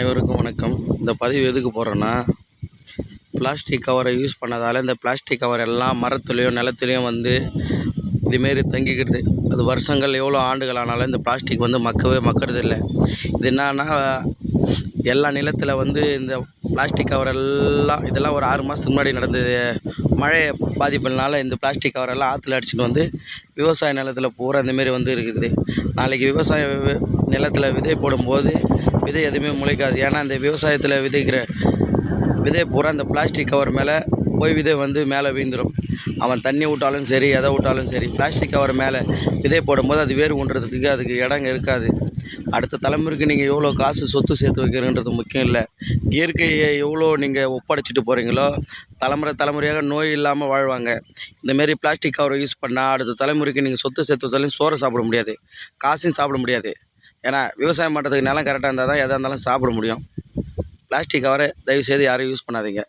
அனைவருக்கும் வணக்கம். இந்த பதிவு எதுக்கு போடுறேன்னா பிளாஸ்டிக் கவரை யூஸ் பண்ணதால் இந்த பிளாஸ்டிக் கவர் எல்லாம் மரத்துலேயும் நிலத்துலேயும் வந்து இதுமாரி தங்கிக்கிடுது. அது வருஷங்கள் எவ்வளோ ஆண்டுகள் ஆனாலும் இந்த பிளாஸ்டிக் வந்து மக்கவே மக்கறது இல்லை இது என்னன்னா எல்லா நிலத்தில் வந்து இந்த பிளாஸ்டிக் கவர் எல்லாம் இதெல்லாம் ஒரு ஆறு மாதத்துக்கு முன்னாடி நடந்தது. மழை பாதிப்புனால இந்த பிளாஸ்டிக் கவரெல்லாம் ஆற்றுல அடிச்சிட்டு வந்து விவசாய நிலத்தில் பூரா இந்தமாரி வந்து இருக்குது. நாளைக்கு விவசாய வி- நிலத்தில் விதை போடும்போது விதை எதுவுமே முளைக்காது. ஏன்னா இந்த விவசாயத்தில் விதைக்கிற விதை பூரா இந்த பிளாஸ்டிக் கவர் மேலே போய் விதை வந்து மேலே வீழ்ந்துடும் அவன் தண்ணி விட்டாலும் சரி எதை விட்டாலும் சரி பிளாஸ்டிக் கவர் மேலே விதை போடும்போது அது வேர் ஊன்றதுக்கு அதுக்கு இடங்க இருக்காது. அடுத்த தலைமுறைக்கு நீங்கள் எவ்வளோ காசு சொத்து சேர்த்து வைக்கிறன்றது முக்கியம் இல்லை. இயற்கையை எவ்வளோ நீங்கள் ஒப்படைச்சிட்டு போகிறீங்களோ தலைமுறை தலைமுறையாக நோய் இல்லாமல் வாழ்வாங்க. இந்தமாரி பிளாஸ்டிக் கவரை யூஸ் பண்ணால் அடுத்த தலைமுறைக்கு நீங்கள் சொத்து சேர்த்து வச்சாலும் சோறை சாப்பிட முடியாது. காசையும் சாப்பிட முடியாது. ஏன்னா விவசாயம் பண்ணுறதுக்கு நிலம் கரெக்டாக இருந்தால் தான் எதாக இருந்தாலும் சாப்பிட முடியும். பிளாஸ்டிக் கவரை தயவுசெய்து யாரும் யூஸ் பண்ணாதீங்க.